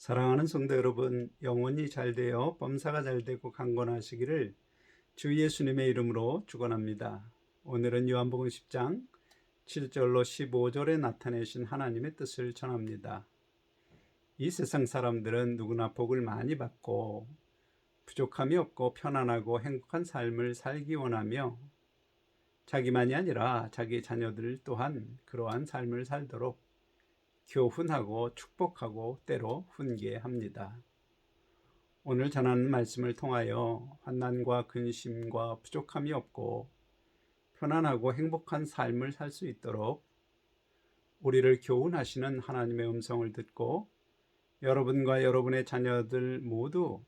사랑하는 성도 여러분, 영혼이 잘 되어 범사가 잘 되고 강건하시기를 주 예수님의 이름으로 축원합니다. 오늘은 요한복음 10장 7절로 15절에 나타내신 하나님의 뜻을 전합니다. 이 세상 사람들은 누구나 복을 많이 받고 부족함이 없고 편안하고 행복한 삶을 살기 원하며 자기만이 아니라 자기 자녀들 또한 그러한 삶을 살도록 교훈하고 축복하고 때로 훈계합니다. 오늘 전하는 말씀을 통하여 환난과 근심과 부족함이 없고 편안하고 행복한 삶을 살 수 있도록 우리를 교훈하시는 하나님의 음성을 듣고 여러분과 여러분의 자녀들 모두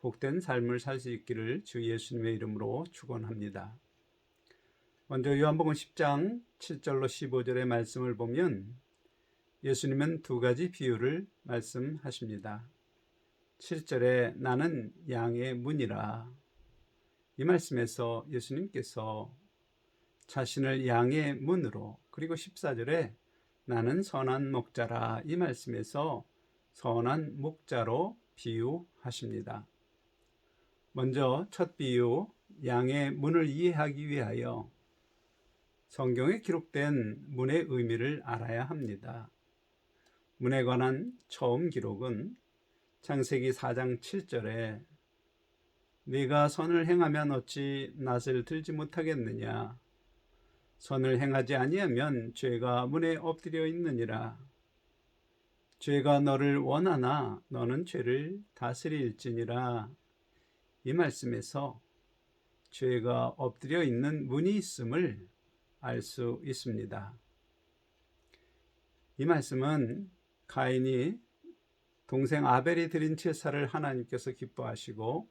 복된 삶을 살 수 있기를 주 예수님의 이름으로 축원합니다. 먼저 요한복음 10장 7절로 15절의 말씀을 보면 예수님은 두 가지 비유를 말씀하십니다. 7절에 나는 양의 문이라. 이 말씀에서 예수님께서 자신을 양의 문으로 그리고 14절에 나는 선한 목자라 이 말씀에서 선한 목자로 비유하십니다. 먼저 첫 비유 양의 문을 이해하기 위하여 성경에 기록된 문의 의미를 알아야 합니다. 문에 관한 처음 기록은 창세기 4장 7절에 네가 선을 행하면 어찌 낯을 들지 못하겠느냐? 선을 행하지 아니하면 죄가 문에 엎드려 있느니라. 죄가 너를 원하나 너는 죄를 다스릴지니라. 이 말씀에서 죄가 엎드려 있는 문이 있음을 알 수 있습니다. 이 말씀은 가인이 동생 아벨이 드린 제사를 하나님께서 기뻐하시고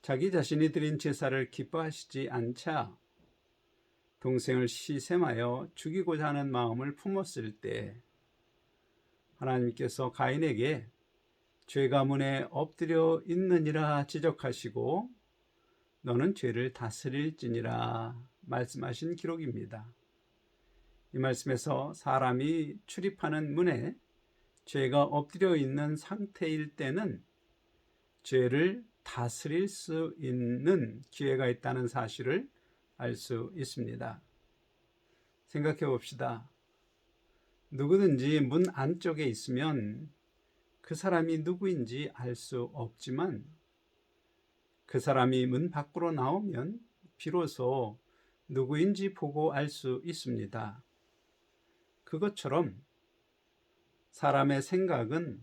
자기 자신이 드린 제사를 기뻐하시지 않자 동생을 시샘하여 죽이고자 하는 마음을 품었을 때 하나님께서 가인에게 죄가 문에 엎드려 있느니라 지적하시고 너는 죄를 다스릴지니라 말씀하신 기록입니다. 이 말씀에서 사람이 출입하는 문에 죄가 엎드려 있는 상태일 때는 죄를 다스릴 수 있는 기회가 있다는 사실을 알 수 있습니다. 생각해 봅시다. 누구든지 문 안쪽에 있으면 그 사람이 누구인지 알 수 없지만 그 사람이 문 밖으로 나오면 비로소 누구인지 보고 알 수 있습니다. 그것처럼 사람의 생각은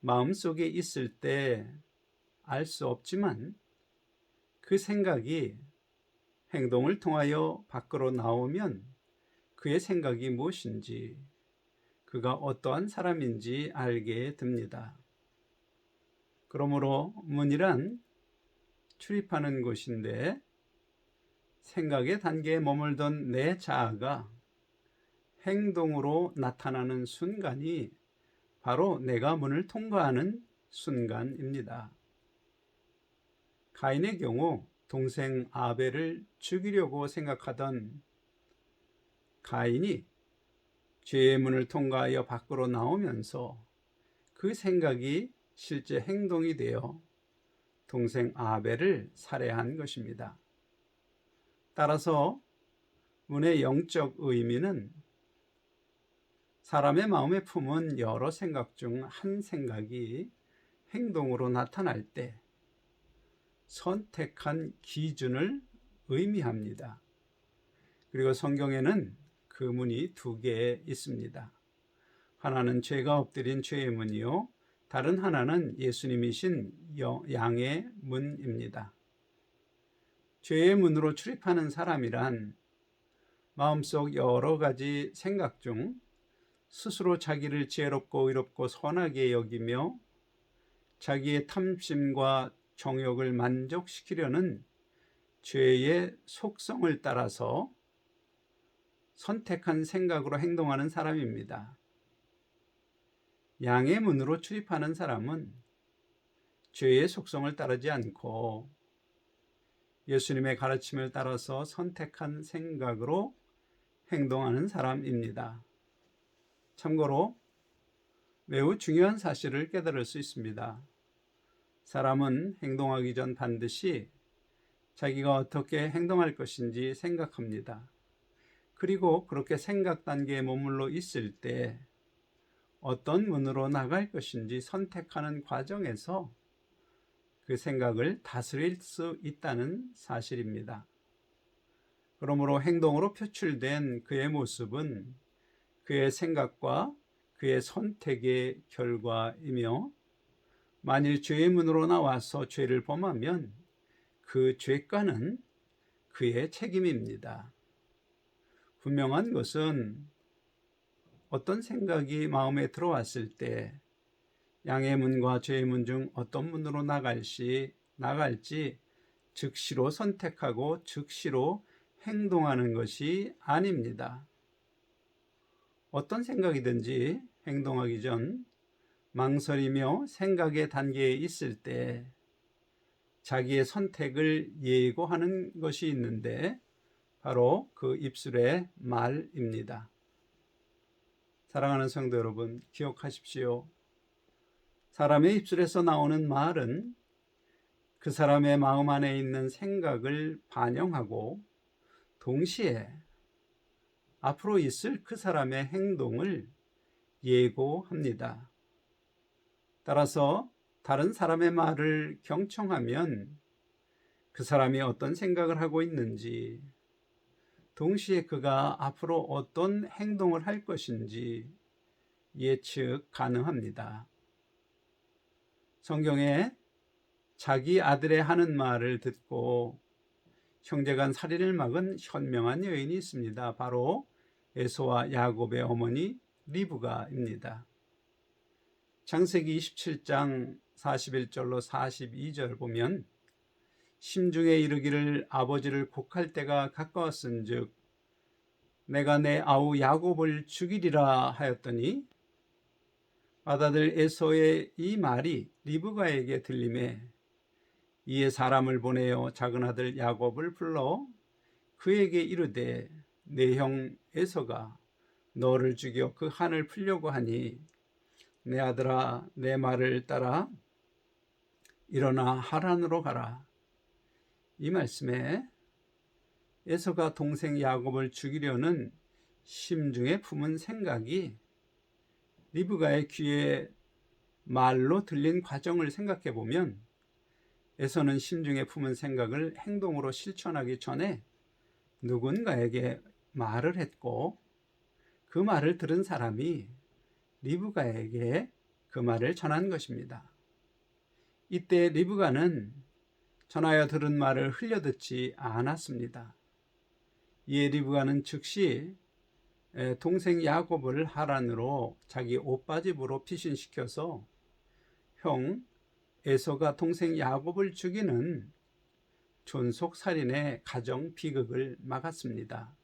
마음속에 있을 때 알 수 없지만 그 생각이 행동을 통하여 밖으로 나오면 그의 생각이 무엇인지 그가 어떠한 사람인지 알게 됩니다. 그러므로 문이란 출입하는 곳인데 생각의 단계에 머물던 내 자아가 행동으로 나타나는 순간이 바로 내가 문을 통과하는 순간입니다. 가인의 경우 동생 아벨을 죽이려고 생각하던 가인이 죄의 문을 통과하여 밖으로 나오면서 그 생각이 실제 행동이 되어 동생 아벨을 살해한 것입니다. 따라서 문의 영적 의미는 사람의 마음에 품은 여러 생각 중 한 생각이 행동으로 나타날 때 선택한 기준을 의미합니다. 그리고 성경에는 그 문이 두 개 있습니다. 하나는 죄가 엎드린 죄의 문이요. 다른 하나는 예수님이신 양의 문입니다. 죄의 문으로 출입하는 사람이란 마음속 여러 가지 생각 중 스스로 자기를 지혜롭고 의롭고 선하게 여기며 자기의 탐심과 정욕을 만족시키려는 죄의 속성을 따라서 선택한 생각으로 행동하는 사람입니다. 양의 문으로 출입하는 사람은 죄의 속성을 따르지 않고 예수님의 가르침을 따라서 선택한 생각으로 행동하는 사람입니다. 참고로 매우 중요한 사실을 깨달을 수 있습니다. 사람은 행동하기 전 반드시 자기가 어떻게 행동할 것인지 생각합니다. 그리고 그렇게 생각 단계에 머물러 있을 때 어떤 문으로 나갈 것인지 선택하는 과정에서 그 생각을 다스릴 수 있다는 사실입니다. 그러므로 행동으로 표출된 그의 모습은 그의 생각과 그의 선택의 결과이며 만일 죄의 문으로 나와서 죄를 범하면 그 죄가는 그의 책임입니다. 분명한 것은 어떤 생각이 마음에 들어왔을 때 양의 문과 죄의 문 중 어떤 문으로 나갈시 나갈지 즉시로 선택하고 즉시로 행동하는 것이 아닙니다. 어떤 생각이든지 행동하기 전 망설이며 생각의 단계에 있을 때 자기의 선택을 예고하는 것이 있는데 바로 그 입술의 말입니다. 사랑하는 성도 여러분, 기억하십시오. 사람의 입술에서 나오는 말은 그 사람의 마음 안에 있는 생각을 반영하고 동시에 앞으로 있을 그 사람의 행동을 예고합니다. 따라서 다른 사람의 말을 경청하면 그 사람이 어떤 생각을 하고 있는지, 동시에 그가 앞으로 어떤 행동을 할 것인지 예측 가능합니다. 성경에 자기 아들의 하는 말을 듣고 형제간 살인을 막은 현명한 여인이 있습니다. 바로 에소와 야곱의 어머니 리브가입니다. 창세기 27장 41절로 42절 보면 심중에 이르기를 아버지를 곡할 때가 가까웠은즉 내가 내 아우 야곱을 죽이리라 하였더니 맏아들 에서의 이 말이 리브가에게 들림에 이에 사람을 보내어 작은 아들 야곱을 불러 그에게 이르되 내 형 에서가 너를 죽여 그 한을 풀려고 하니 내 아들아 내 말을 따라 일어나 하란으로 가라. 이 말씀에 에서가 동생 야곱을 죽이려는 심중에 품은 생각이 리브가의 귀에 말로 들린 과정을 생각해 보면 에서는 심중에 품은 생각을 행동으로 실천하기 전에 누군가에게 말을 했고 그 말을 들은 사람이 리브가에게 그 말을 전한 것입니다. 이때 리브가는 전하여 들은 말을 흘려듣지 않았습니다. 이에 리브가는 즉시 동생 야곱을 하란으로 자기 옷바집으로 피신시켜서 형 에서가 동생 야곱을 죽이는 존속 살인의 가정 비극을 막았습니다.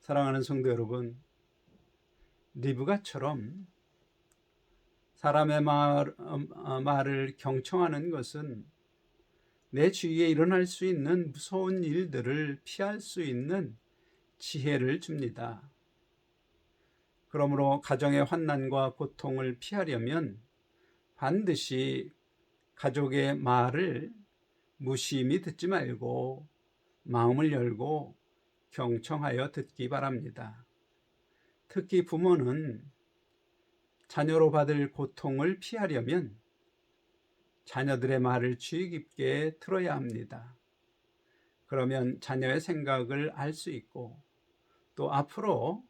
사랑하는 성도 여러분, 리브가처럼 사람의 말, 어, 말을 경청하는 것은 내 주위에 일어날 수 있는 무서운 일들을 피할 수 있는 지혜를 줍니다. 그러므로 가정의 환난과 고통을 피하려면 반드시 가족의 말을 무심히 듣지 말고 마음을 열고 경청하여 듣기 바랍니다. 특히 부모는 자녀로 받을 고통을 피하려면 자녀들의 말을 주의 깊게 들어야 합니다. 그러면 자녀의 생각을 알 수 있고 또 앞으로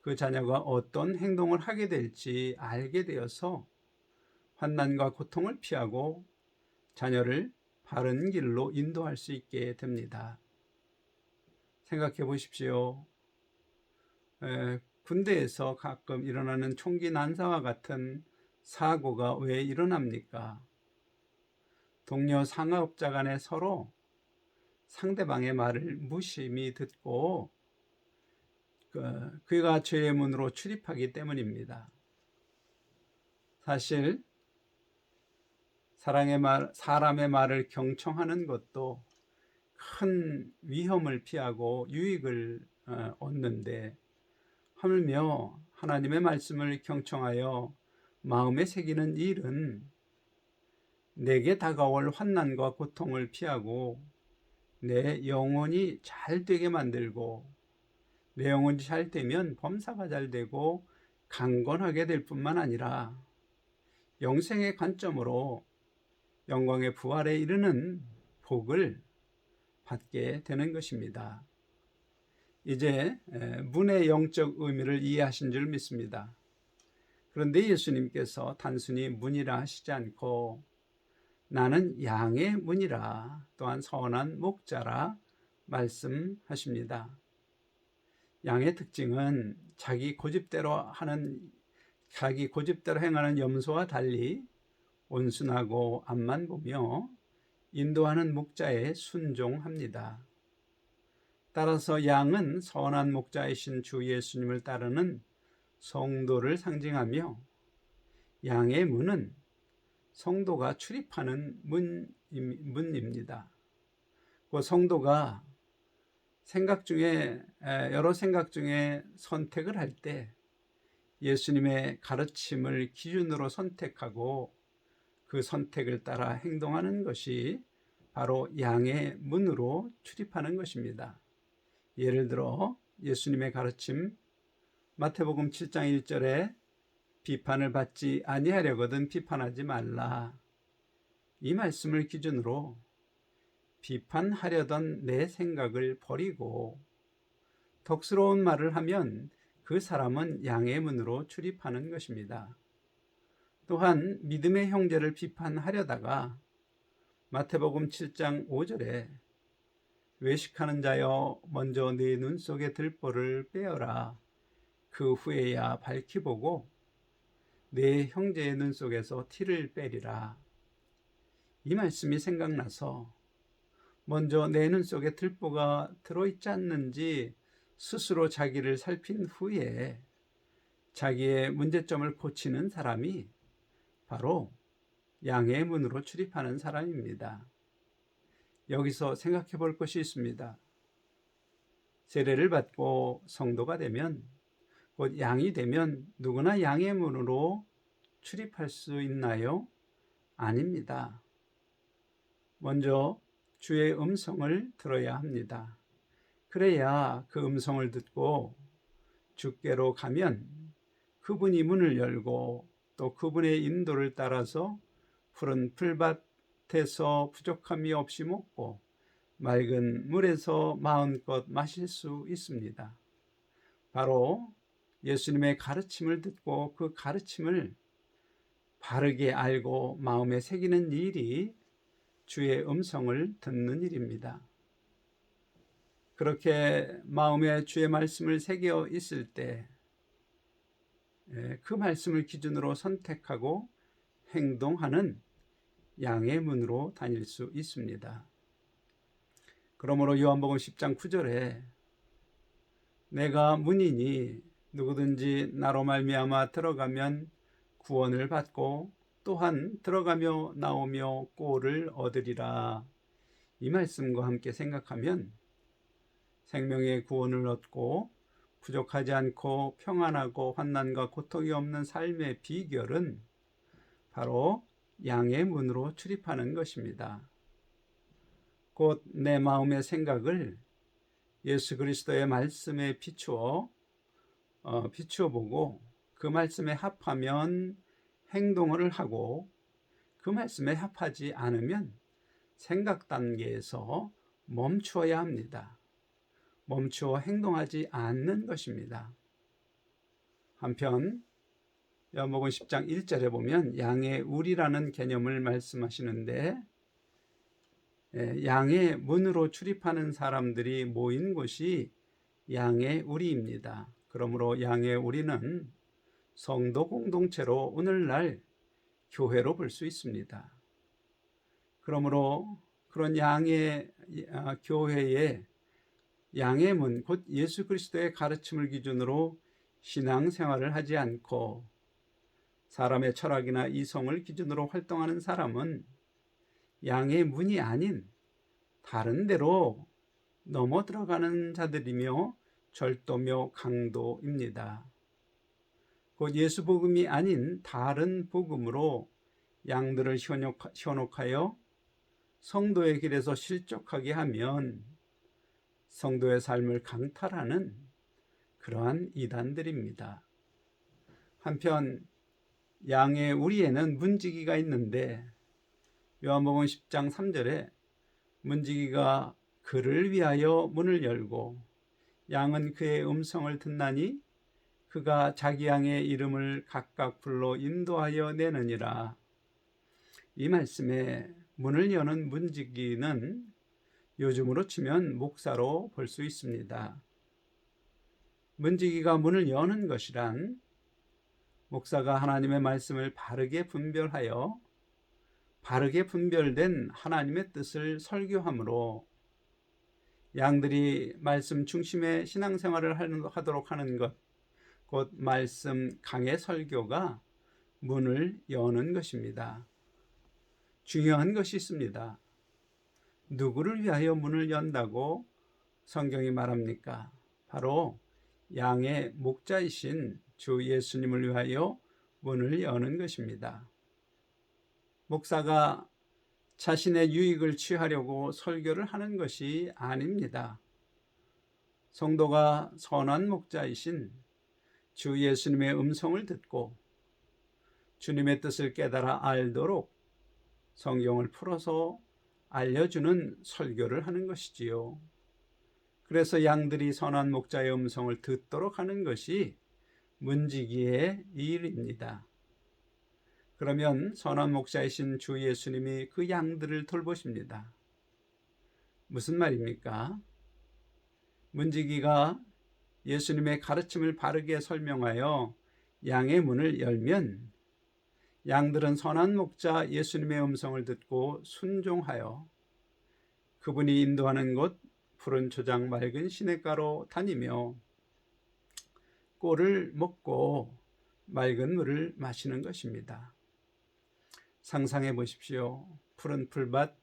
그 자녀가 어떤 행동을 하게 될지 알게 되어서 환난과 고통을 피하고 자녀를 바른 길로 인도할 수 있게 됩니다. 생각해 보십시오. 에, 군대에서 가끔 일어나는 총기 난사와 같은 사고가 왜 일어납니까? 동료 상업자 간에 서로 상대방의 말을 무심히 듣고 그, 그가 죄의 문으로 출입하기 때문입니다. 사실 사랑의 말, 사람의 말을 경청하는 것도 큰 위험을 피하고 유익을 어, 얻는데 하물며 하나님의 말씀을 경청하여 마음에 새기는 일은 내게 다가올 환난과 고통을 피하고 내 영혼이 잘 되게 만들고 내 영혼이 잘 되면 범사가 잘 되고 강건하게 될 뿐만 아니라 영생의 관점으로 영광의 부활에 이르는 복을 받게 되는 것입니다. 이제 문의 영적 의미를 이해하신 줄 믿습니다. 그런데 예수님께서 단순히 문이라 하시지 않고 나는 양의 문이라 또한 선한 목자라 말씀하십니다. 양의 특징은 자기 고집대로 하는 자기 고집대로 행하는 염소와 달리 온순하고 앞만 보며 인도하는 목자에 순종합니다. 따라서 양은 선한 목자이신 주 예수님을 따르는 성도를 상징하며 양의 문은 성도가 출입하는 문, 문입니다. 그 성도가 생각 중에 여러 생각 중에 선택을 할 때 예수님의 가르침을 기준으로 선택하고 그 선택을 따라 행동하는 것이 바로 양의 문으로 출입하는 것입니다. 예를 들어 예수님의 가르침 마태복음 7장 1절에 비판을 받지 아니하려거든 비판하지 말라. 이 말씀을 기준으로 비판하려던 내 생각을 버리고 덕스러운 말을 하면 그 사람은 양의 문으로 출입하는 것입니다. 또한 믿음의 형제를 비판하려다가 마태복음 7장 5절에 외식하는 자여 먼저 네 눈 속에 들보를 빼어라. 그 후에야 밝히 보고 내 형제의 눈 속에서 티를 빼리라. 이 말씀이 생각나서 먼저 내 눈 속에 들보가 들어있지 않는지 스스로 자기를 살핀 후에 자기의 문제점을 고치는 사람이 바로 양의 문으로 출입하는 사람입니다. 여기서 생각해 볼 것이 있습니다. 세례를 받고 성도가 되면 곧 양이 되면 누구나 양의 문으로 출입할 수 있나요? 아닙니다. 먼저 주의 음성을 들어야 합니다. 그래야 그 음성을 듣고 주께로 가면 그분이 문을 열고 또 그분의 인도를 따라서 푸른 풀밭에서 부족함이 없이 먹고 맑은 물에서 마음껏 마실 수 있습니다. 바로 예수님의 가르침을 듣고 그 가르침을 바르게 알고 마음에 새기는 일이 주의 음성을 듣는 일입니다. 그렇게 마음에 주의 말씀을 새겨 있을 때, 예, 그 말씀을 기준으로 선택하고 행동하는 양의 문으로 다닐 수 있습니다. 그러므로 요한복음 10장 9절에 내가 문이니 누구든지 나로 말미암아 들어가면 구원을 받고 또한 들어가며 나오며 꼴을 얻으리라. 이 말씀과 함께 생각하면 생명의 구원을 얻고 부족하지 않고 평안하고 환난과 고통이 없는 삶의 비결은 바로 양의 문으로 출입하는 것입니다. 곧 내 마음의 생각을 예수 그리스도의 말씀에 비추어 어, 비추어 보고 그 말씀에 합하면 행동을 하고 그 말씀에 합하지 않으면 생각 단계에서 멈추어야 합니다. 멈추어 행동하지 않는 것입니다. 한편 요한복음 10장 1절에 보면 양의 우리라는 개념을 말씀하시는데 예, 양의 문으로 출입하는 사람들이 모인 곳이 양의 우리입니다. 그러므로 양의 우리는 성도 공동체로 오늘날 교회로 볼 수 있습니다. 그러므로 그런 양의 아, 교회에 양의 문, 곧 예수 그리스도의 가르침을 기준으로 신앙 생활을 하지 않고 사람의 철학이나 이성을 기준으로 활동하는 사람은 양의 문이 아닌 다른 데로 넘어 들어가는 자들이며 절도며 강도입니다. 곧 예수 복음이 아닌 다른 복음으로 양들을 현혹- 현혹하여 성도의 길에서 실족하게 하면 성도의 삶을 강탈하는 그러한 이단들입니다. 한편 양의 우리에는 문지기가 있는데 요한복음 10장 3절에 문지기가 그를 위하여 문을 열고 양은 그의 음성을 듣나니 그가 자기 양의 이름을 각각 불러 인도하여 내느니라. 이 말씀에 문을 여는 문지기는 요즘으로 치면 목사로 볼 수 있습니다. 문지기가 문을 여는 것이란 목사가 하나님의 말씀을 바르게 분별하여 바르게 분별된 하나님의 뜻을 설교함으로 양들이 말씀 중심의 신앙생활을 하도록 하는 것, 곧 말씀 강의 설교가 문을 여는 것입니다. 중요한 것이 있습니다. 누구를 위하여 문을 연다고 성경이 말합니까? 바로 양의 목자이신 주 예수님을 위하여 문을 여는 것입니다. 목사가 자신의 유익을 취하려고 설교를 하는 것이 아닙니다. 성도가 선한 목자이신 주 예수님의 음성을 듣고 주님의 뜻을 깨달아 알도록 성경을 풀어서 알려주는 설교를 하는 것이지요. 그래서 양들이 선한 목자의 음성을 듣도록 하는 것이 문지기의 일입니다. 그러면 선한 목자이신 주 예수님이 그 양들을 돌보십니다. 무슨 말입니까? 문지기가 예수님의 가르침을 바르게 설명하여 양의 문을 열면 양들은 선한 목자 예수님의 음성을 듣고 순종하여 그분이 인도하는 곳 푸른 초장 맑은 시냇가로 다니며 꼴을 먹고 맑은 물을 마시는 것입니다. 상상해 보십시오. 푸른 풀밭,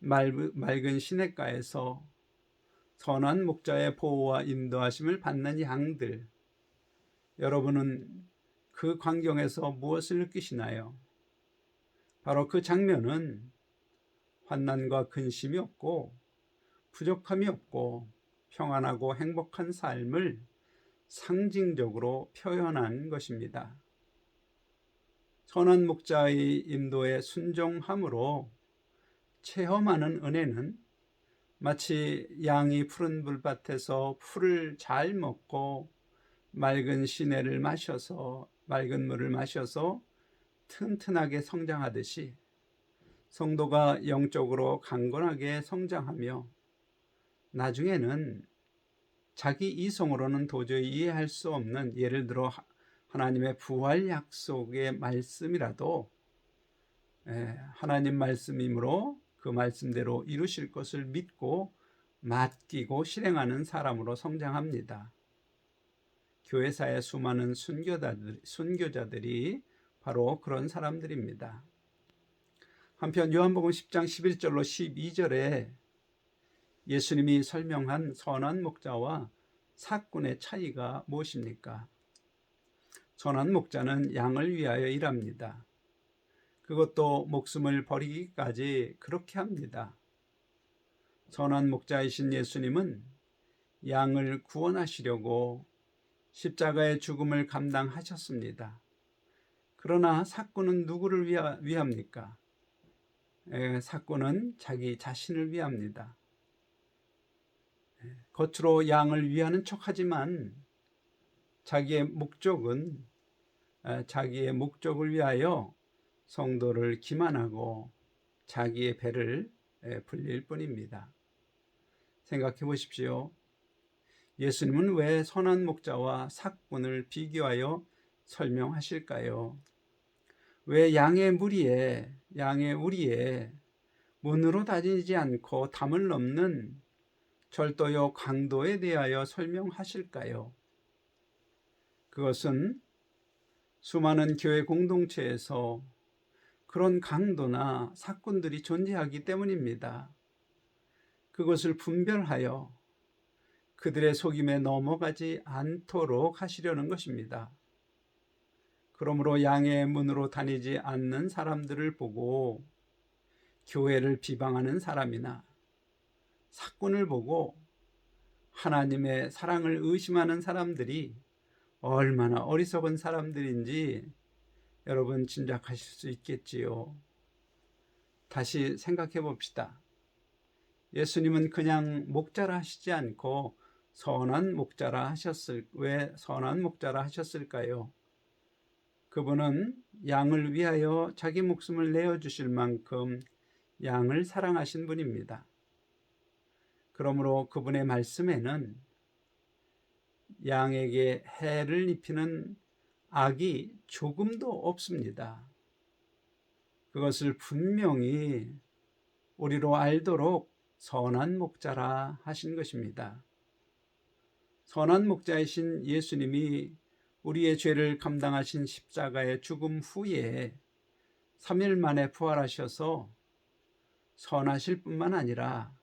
맑은 시냇가에서 선한 목자의 보호와 인도하심을 받는 양들. 여러분은 그 광경에서 무엇을 느끼시나요? 바로 그 장면은 환난과 근심이 없고 부족함이 없고 평안하고 행복한 삶을 상징적으로 표현한 것입니다. 선한 목자의 인도에 순종함으로 체험하는 은혜는 마치 양이 푸른 불밭에서 풀을 잘 먹고 맑은 시내를 마셔서 맑은 물을 마셔서 튼튼하게 성장하듯이 성도가 영적으로 강건하게 성장하며 나중에는 자기 이성으로는 도저히 이해할 수 없는 예를 들어 하나님의 부활 약속의 말씀이라도 하나님 말씀이므로 그 말씀대로 이루실 것을 믿고 맡기고 실행하는 사람으로 성장합니다. 교회사의 수많은 순교자들, 순교자들이 바로 그런 사람들입니다. 한편 요한복음 10장 11절로 12절에 예수님이 설명한 선한 목자와 사꾼의 차이가 무엇입니까? 선한 목자는 양을 위하여 일합니다. 그것도 목숨을 버리기까지 그렇게 합니다. 선한 목자이신 예수님은 양을 구원하시려고 십자가의 죽음을 감당하셨습니다. 그러나 사꾼은 누구를 위합니까? 사꾼은 자기 자신을 위합니다. 겉으로 양을 위하는 척하지만 자기의 목적은 자기의 목적을 위하여 성도를 기만하고 자기의 배를 불릴 뿐입니다. 생각해 보십시오. 예수님은 왜 선한 목자와 삭군을 비교하여 설명하실까요? 왜 양의 무리에 양의 우리에 문으로 다니지 않고 담을 넘는 절도요 강도에 대하여 설명하실까요? 그것은 수많은 교회 공동체에서 그런 강도나 사건들이 존재하기 때문입니다. 그것을 분별하여 그들의 속임에 넘어가지 않도록 하시려는 것입니다. 그러므로 양의 문으로 다니지 않는 사람들을 보고 교회를 비방하는 사람이나 사건을 보고 하나님의 사랑을 의심하는 사람들이 얼마나 어리석은 사람들인지 여러분 짐작하실 수 있겠지요. 다시 생각해 봅시다. 예수님은 그냥 목자라 하시지 않고 선한 목자라 하셨을 왜 선한 목자라 하셨을까요? 그분은 양을 위하여 자기 목숨을 내어 주실 만큼 양을 사랑하신 분입니다. 그러므로 그분의 말씀에는 양에게 해를 입히는 악이 조금도 없습니다. 그것을 분명히 우리로 알도록 선한 목자라 하신 것입니다. 선한 목자이신 예수님이 우리의 죄를 감당하신 십자가의 죽음 후에 3일 만에 부활하셔서 선하실 뿐만 아니라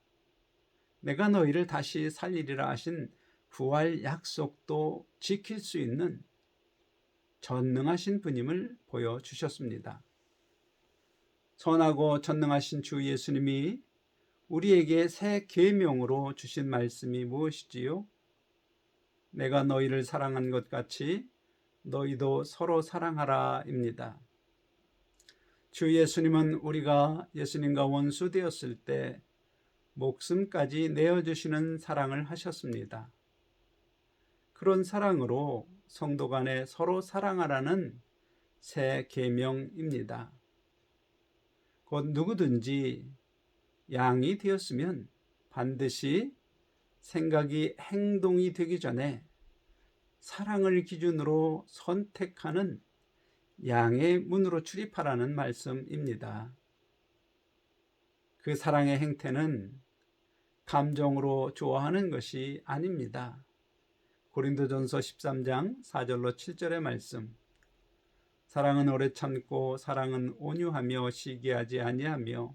내가 너희를 다시 살리리라 하신 부활 약속도 지킬 수 있는 전능하신 분임을 보여주셨습니다. 선하고 전능하신 주 예수님이 우리에게 새 계명으로 주신 말씀이 무엇이지요? 내가 너희를 사랑한 것 같이 너희도 서로 사랑하라입니다. 주 예수님은 우리가 예수님과 원수 되었을 때 목숨까지 내어주시는 사랑을 하셨습니다. 그런 사랑으로 성도 간에 서로 사랑하라는 새 계명입니다. 곧 누구든지 양이 되었으면 반드시 생각이 행동이 되기 전에 사랑을 기준으로 선택하는 양의 문으로 출입하라는 말씀입니다. 그 사랑의 행태는 감정으로 좋아하는 것이 아닙니다. 고린도전서 13장 4절로 7절의 말씀. 사랑은 오래 참고 사랑은 온유하며 시기하지 아니하며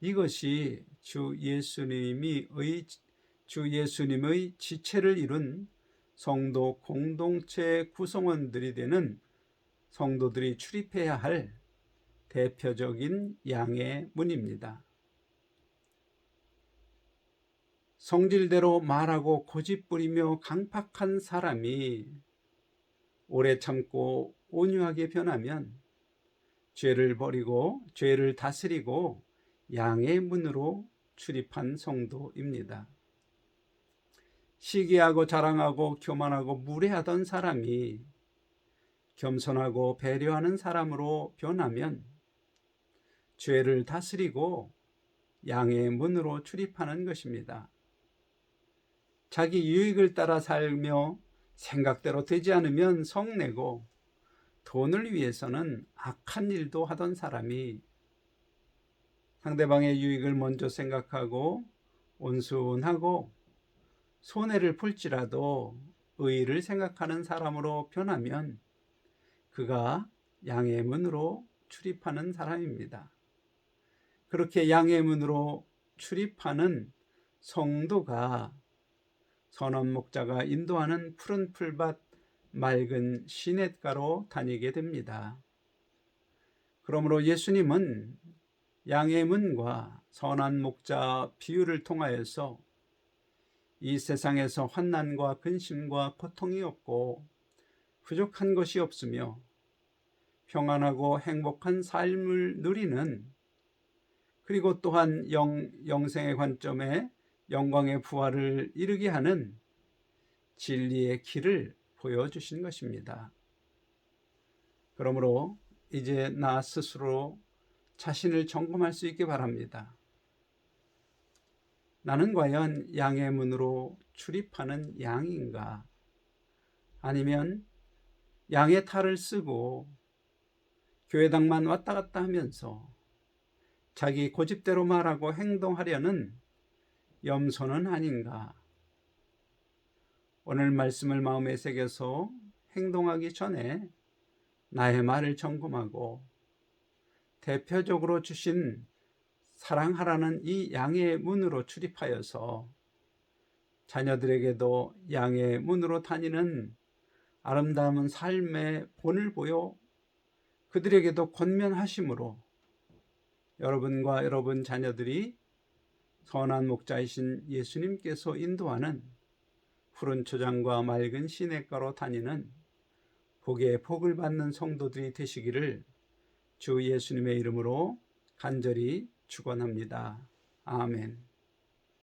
이것이 주 예수님이 주 예수님의 지체를 이룬 성도 공동체 구성원들이 되는 성도들이 출입해야 할 대표적인 양의 문입니다. 성질대로 말하고 고집부리며 강팍한 사람이 오래 참고 온유하게 변하면 죄를 버리고 죄를 다스리고 양의 문으로 출입한 성도입니다. 시기하고 자랑하고 교만하고 무례하던 사람이 겸손하고 배려하는 사람으로 변하면 죄를 다스리고 양의 문으로 출입하는 것입니다. 자기 유익을 따라 살며 생각대로 되지 않으면 성내고 돈을 위해서는 악한 일도 하던 사람이 상대방의 유익을 먼저 생각하고 온순하고 손해를 풀지라도 의의를 생각하는 사람으로 변하면 그가 양의 문으로 출입하는 사람입니다. 그렇게 양의 문으로 출입하는 성도가 선원 목자가 인도하는 푸른 풀밭 맑은 시냇가로 다니게 됩니다. 그러므로 예수님은 양의 문과 선한 목자 비유를 통하여서 이 세상에서 환난과 근심과 고통이 없고 부족한 것이 없으며 평안하고 행복한 삶을 누리는 그리고 또한 영, 영생의 관점에 영광의 부활을 이루게 하는 진리의 길을 보여주신 것입니다. 그러므로 이제 나 스스로 자신을 점검할 수 있기 바랍니다. 나는 과연 양의 문으로 출입하는 양인가? 아니면 양의 탈을 쓰고 교회당만 왔다 갔다 하면서 자기 고집대로 말하고 행동하려는 염소는 아닌가. 오늘 말씀을 마음에 새겨서 행동하기 전에 나의 말을 점검하고 대표적으로 주신 사랑하라는 이 양의 문으로 출입하여서 자녀들에게도 양의 문으로 다니는 아름다운 삶의 본을 보여 그들에게도 권면하심으로 여러분과 여러분 자녀들이 선한 목자이신 예수님께서 인도하는 푸른 초장과 맑은 시냇가로 다니는 복의 복을 받는 성도들이 되시기를 주 예수님의 이름으로 간절히 축원합니다. 아멘.